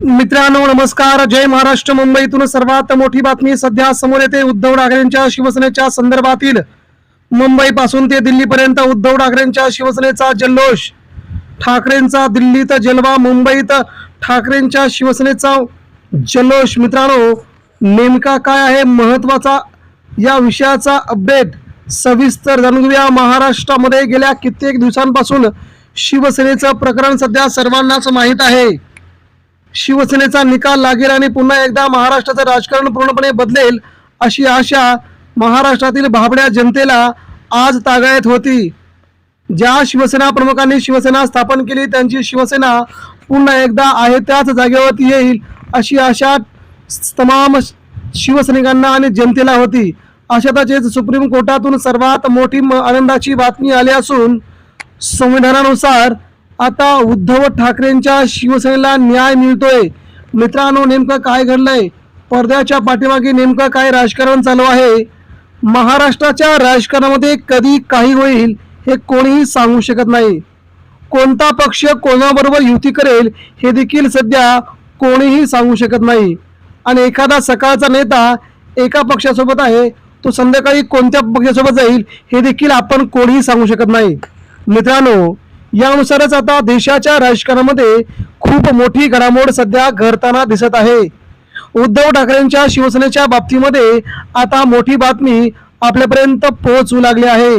मित्रांनो नमस्कार. जय महाराष्ट्र मुंबईतून सर्वात मोठी बातमी सध्या समोर येते. उद्धव ठाकरेंच्या शिवसेनेच्या संदर्भातील मुंबई पासून ते दिल्लीपर्यंत उद्धव ठाकरेंच्या शिवसेनेचा जल्लोष. ठाकरेंचा दिल्लीत जलवा मुंबईत ठाकरेंच्या शिवसेनेचा जल्लोष. मित्रांनो नेमका काय आहे? महत्त्वाचा या विषयाचा अपडेट सविस्तर जाणून घेऊया. महाराष्ट्रामध्ये गेल्या कित्येक दिवसांपासून शिवसेनेचं प्रकरण सध्या सर्वांनाच माहीत आहे. शिवसेनेचा निकाल लागेल आणि पुन्हा एकदा महाराष्ट्राचं राजकारण पूर्णपणे बदलेल अशी आशा महाराष्ट्रातील भाबड्या जनतेला आज तागायत होती. ज्या शिवसेना प्रमुखांनी शिवसेना स्थापन केली त्यांची शिवसेना पुन्हा एकदा आहे त्याच जागेवरती येईल अशी आशा तमाम शिवसैनिकांना आणि जनतेला होती. अशातच सुप्रीम कोर्टातून सर्वात मोठी म- आनंदाची बातमी आली असून संविधानानुसार आता उद्धव ठाकरेंच्या शिवसेनेला न्याय मिळतोय. मित्रांनो नेमकं काय घडलंय? पडद्याच्या पाठीमागे नेमकं काय राजकारण चालू आहे? महाराष्ट्राच्या राजकारणामध्ये कधी काही होईल हे कोणीही सांगू शकत नाही. कोणता पक्ष कोणाबरोबर युती करेल हे देखील सध्या कोणीही सांगू शकत नाही. आणि एखादा सकाळचा नेता एका पक्षासोबत आहे तो संध्याकाळी कोणत्या पक्षासोबत जाईल हे देखील आपण कोणीही सांगू शकत नाही. मित्रांनो यानुसारच आता देशाच्या राजकारणामध्ये खूप मोठी घडामोड सध्या घडताना दिसत आहे. उद्धव ठाकरेंच्या शिवसेनेच्या बाबतीमध्ये आता मोठी बातमी आपल्यापर्यंत पोहोचू लागली आहे.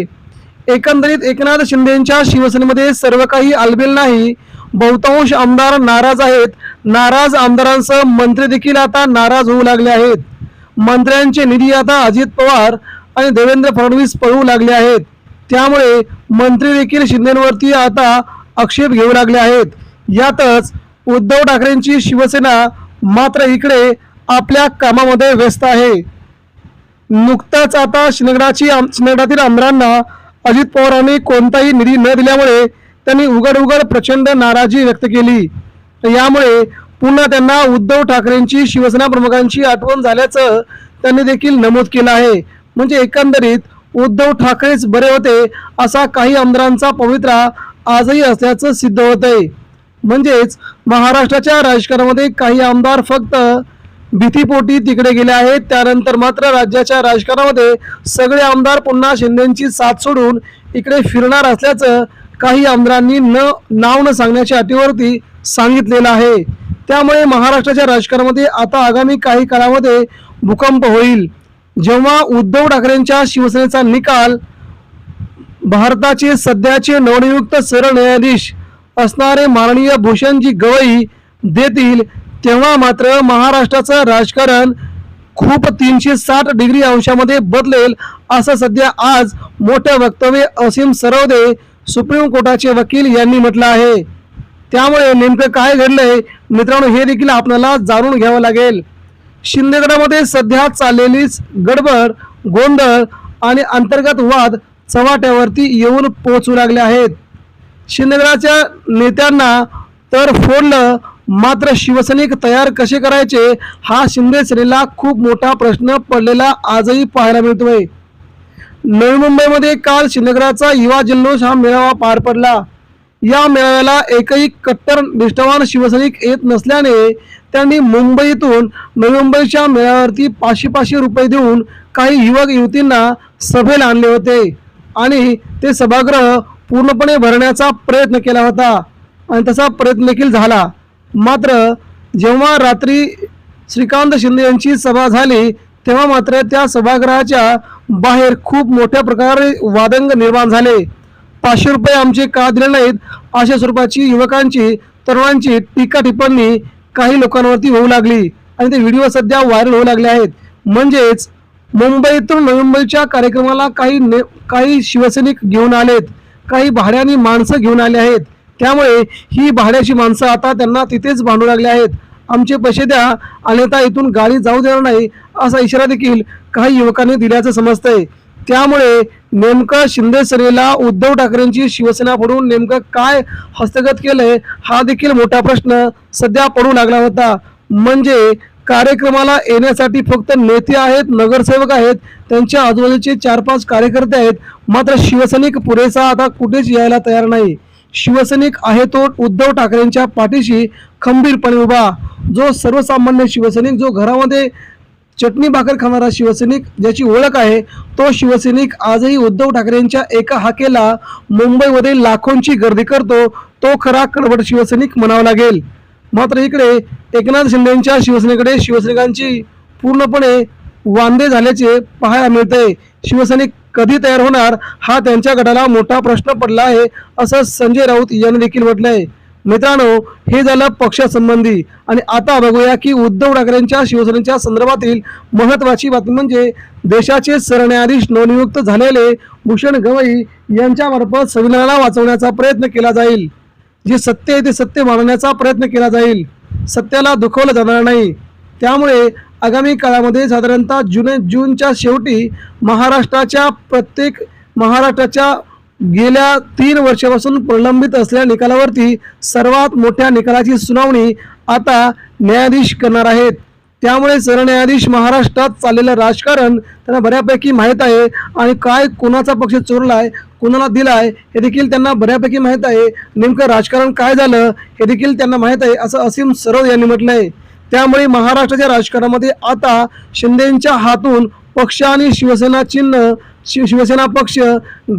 एकंदरीत एकनाथ शिंदेच्या शिवसेनेमध्ये सर्व काही आलबेल नाही. बहुतांश आमदार नाराज आहेत. नाराज आमदारांसह मंत्री देखील आता नाराज होऊ लागले आहेत. मंत्र्यांचे निधी आता अजित पवार आणि देवेंद्र फडणवीस पळू लागले आहेत. त्यामुळे मंत्री देखील शिंदेवरती आता आक्षेप घेऊ लागले आहेत. यातच उद्धव ठाकरेंची शिवसेना मात्र इकडे आपल्या कामामध्ये व्यस्त आहे. नुकताच आता शिंदगडाची आम- शिंदगडातील आमदारांना अजित पवारांनी कोणताही निधी न दिल्यामुळे त्यांनी उघड उघड प्रचंड नाराजी व्यक्त केली. यामुळे पुन्हा त्यांना उद्धव ठाकरेंची शिवसेना प्रमुखांची आठवण झाल्याचं त्यांनी देखील नमूद केलं आहे. म्हणजे एकंदरीत उद्धव ठाकरेच बरे होते असा काही आमदारांचा पवित्रा आजही असल्याचं सिद्ध होत आहे म्हणजेच महाराष्ट्राच्या राजकारणामध्ये काही आमदार फक्त भीतीपोटी तिकडे गेले आहेत. त्यानंतर मात्र राज्याच्या राजकारणामध्ये सगळे आमदार पुन्हा शिंदेची साथ सोडून इकडे फिरणार असल्याचं काही आमदारांनी न नाव न सांगण्याच्या अटीवरती सांगितलेलं आहे. त्यामुळे महाराष्ट्राच्या राजकारणामध्ये आता आगामी काही काळामध्ये भूकंप होईल. जेव्हा उद्धव ठाकरेंच्या शिवसेनेचा निकाल भारताचे सध्याचे नवनियुक्त सरन्यायाधीश असणारे माननीय भूषणजी गवई देतील तेव्हा मात्र महाराष्ट्राचं राजकारण खूप तीनशे साठ डिग्री अंशामध्ये बदलेल असं सध्या आज मोठं वक्तव्य असीम सरवदे सुप्रीम कोर्टाचे वकील यांनी म्हटलं आहे. त्यामुळे नेमकं काय घडलंय? मित्रांनो हे देखील आपल्याला जाणून घ्यावं लागेल. शिंदेगडामध्ये सध्या चाललेली गडबड गोंधळ आणि अंतर्गत वाद चव्हाट्यावरती येऊन पोहोचू लागले आहेत. शिंदेगडाच्या नेत्यांना तर फोडलं मात्र शिवसैनिक तयार कसे करायचे हा शिंदे सेनेला खूप मोठा प्रश्न पडलेला आजही पाहायला मिळतोय. नवी मुंबईमध्ये काल शिंदेगडाचा युवा जल्लोष हा मेळावा पार पडला. या मेळाव्याला एकही कट्टर निष्ठावान शिवसैनिक येत नसल्याने त्यांनी मुंबईतून नवी मुंबईच्या मेळाव्यावरती पाचशे पाचशे रुपये देऊन काही युवक युवतींना सभेला आणले होते. आणि ते सभागृह पूर्णपणे भरण्याचा प्रयत्न केला होता. आणि तसा प्रयत्न देखील झाला. मात्र जेव्हा रात्री श्रीकांत शिंदे यांची सभा झाली तेव्हा मात्र त्या सभागृहाच्या बाहेर खूप मोठ्या प्रकारे वादंग निर्माण झाले. पाचशे रुपये आमचे का दिले नाहीत? अशा स्वरूपाची युवकांची तरुणांची टीका टिप्पणी काही लोकांवरती होऊ लागली. आणि ते व्हिडिओ सध्या व्हायरल होऊ लागले आहेत. म्हणजेच मुंबईतून नवी मुंबईच्या कार्यक्रमाला काही ने काही शिवसैनिक घेऊन आलेत. काही भाड्याने माणसं घेऊन आले आहेत. त्यामुळे ही भाड्याची माणसं आता त्यांना तिथेच भांडू लागले आहेत. आमचे पैसे द्या अन्यथा इथून गाडी जाऊ देणार नाही असा इशारा देखील काही युवकांनी दिल्याचं समजतंय. त्यामुळे नेमकं शिंदे सेनेला उद्धव ठाकरेंची शिवसेना पडून नेमकं काय हस्तगत केलंय हा देखील मोठा प्रश्न सध्या पडू लागला होता. म्हणजे कार्यक्रमाला येण्यासाठी फक्त नेते आहेत नगरसेवक आहेत त्यांच्या आजूबाजूचे चार पाच कार्यकर्ते आहेत मात्र शिवसैनिक पुरेसा आता कुठेच यायला तयार नाही. शिवसैनिक आहे तो उद्धव ठाकरेंच्या पाठीशी खंबीरपणे उभा. जो सर्वसामान्य शिवसैनिक जो घरामध्ये चटणी भाकर खाणारा शिवसैनिक ज्याची ओळख आहे तो शिवसैनिक आजही उद्धव ठाकरेंच्या एका हाकेला मुंबईमध्ये लाखोंची गर्दी करतो तो खरा कडवट शिवसैनिक म्हणावा लागेल. मात्र इकडे एकनाथ शिंदेच्या शिवसेनेकडे शिवसैनिकांची पूर्णपणे वांदे झाल्याचे पाहायला मिळते शिवसैनिक कधी तयार होणार हा त्यांच्या गटाला मोठा प्रश्न पडला आहे असं संजय राऊत यांनी देखील म्हटलं आहे मित्रांनो हे झालं पक्षासंबंधी. आणि आता बघूया की उद्धव ठाकरेंच्या शिवसेनेच्या संदर्भातील महत्वाची बातमी म्हणजे देशाचे सरन्यायाधीश नवनियुक्त झालेले भूषण गवई यांच्यामार्फत संविधानाला वाचवण्याचा प्रयत्न केला जाईल. जे सत्य आहे ते सत्य मानण्याचा प्रयत्न केला जाईल. सत्याला दुखवलं जाणार नाही. त्यामुळे आगामी काळामध्ये साधारणतः जुने जूनच्या शेवटी महाराष्ट्राच्या प्रत्येक महाराष्ट्राच्या गेल्या तीन वर्षापासून प्रलंबित असलेल्या निकालावरती सर्वात मोठ्या निकालाची सुनावणी आता न्यायाधीश करणार आहेत. त्यामुळे सरन्यायाधीश महाराष्ट्रात चाललेलं राजकारण त्यांना बऱ्यापैकी माहीत आहे आणि काय कोणाचा पक्ष चोरलाय कोणाला दिलाय हे देखील त्यांना बऱ्यापैकी माहीत आहे. नेमकं राजकारण काय झालं हे देखील त्यांना माहीत आहे असं असीम सरोद यांनी म्हटलंय. त्यामुळे महाराष्ट्राच्या राजकारणामध्ये आता शिंदेच्या हातून पक्ष आणि शिवसेना चिन्ह शिवसेना पक्ष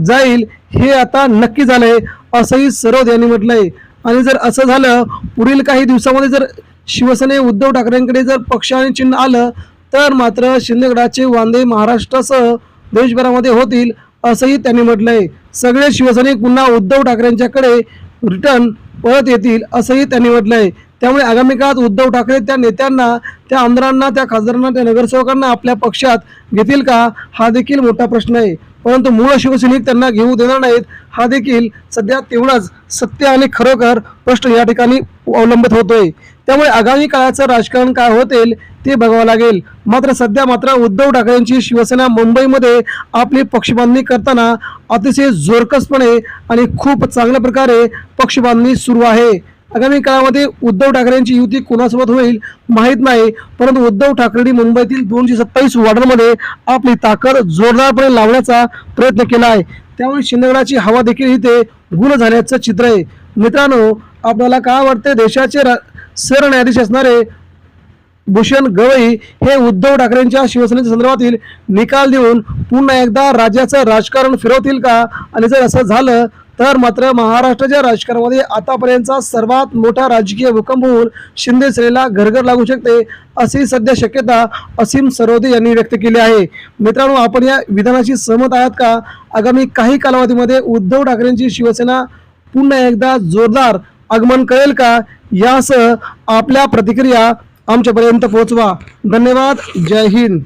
जाईल हे आता नक्की झालंय असंही सरोद यांनी म्हटलंय. आणि जर असं झालं पुढील काही दिवसामध्ये जर शिवसेने उद्धव ठाकरेंकडे जर पक्ष आणि चिन्ह आलं तर मात्र शिंदेगडाचे वांदे महाराष्ट्रासह देशभरामध्ये होतील असंही त्यांनी म्हटलंय. सगळे शिवसैनिक पुन्हा उद्धव ठाकरेंच्याकडे रिटर्न परत येतील असंही त्यांनी म्हटलंय. त्यामुळे आगामी काळात उद्धव ठाकरे त्या नेत्यांना त्या आमदारांना त्या खासदारांना त्या नगरसेवकांना आपल्या पक्षात घेतील का? हा देखील मोठा प्रश्न आहे. परंतु मूळ शिवसैनिक त्यांना घेऊ देणार नाहीत. हा देखील सध्या तेवढाच सत्य आणि खरोखर प्रश्न या ठिकाणी अवलंबित होतोय. त्यामुळे आगामी काळाचं राजकारण काय होतील ते बघावं लागेल. मात्र सध्या मात्र उद्धव ठाकरेंची शिवसेना मुंबईमध्ये आपली पक्षबांधणी करताना अतिशय जोरकसपणे आणि खूप चांगल्या प्रकारे पक्षबांधणी सुरू आहे. आगामी काळामध्ये उद्धव ठाकरेंची युती कोणासोबत होईल माहीत नाही परंतु उद्धव ठाकरेंनी मुंबईतील दोनशे सत्तावीस वॉर्डरमध्ये आपली ताकद जोरदारपणे लावण्याचा प्रयत्न केला आहे. त्यामुळे शिंदेगडाची हवा देखील इथे गुण झाल्याचं चित्र आहे. मित्रांनो आपल्याला काय वाटते देशाचे रा- सरन्यायाधीश असणारे भूषण गवई हे उद्धव ठाकरेंच्या शिवसेनेच्या संदर्भातील निकाल देऊन पुन्हा एकदा राज्याचं राजकारण फिरवतील का? आणि जर असं झालं तर मात्र महाराष्ट्राच्या राजकारणामध्ये आतापर्यंतचा सर्वात मोठा राजकीय भूकंप होऊन शिंदे सेनेला घरघर लागू शकते अशी सध्या शक्यता असीम सरोदे यांनी व्यक्त केली आहे. मित्रांनो आपण या विधानाशी सहमत आहात का? आगामी काही कालावधीमध्ये उद्धव ठाकरेंची शिवसेना पुन्हा एकदा जोरदार आगमन करेल का? यासह आपल्या प्रतिक्रिया आमच्यापर्यंत पोहोचवा. धन्यवाद. जय हिंद.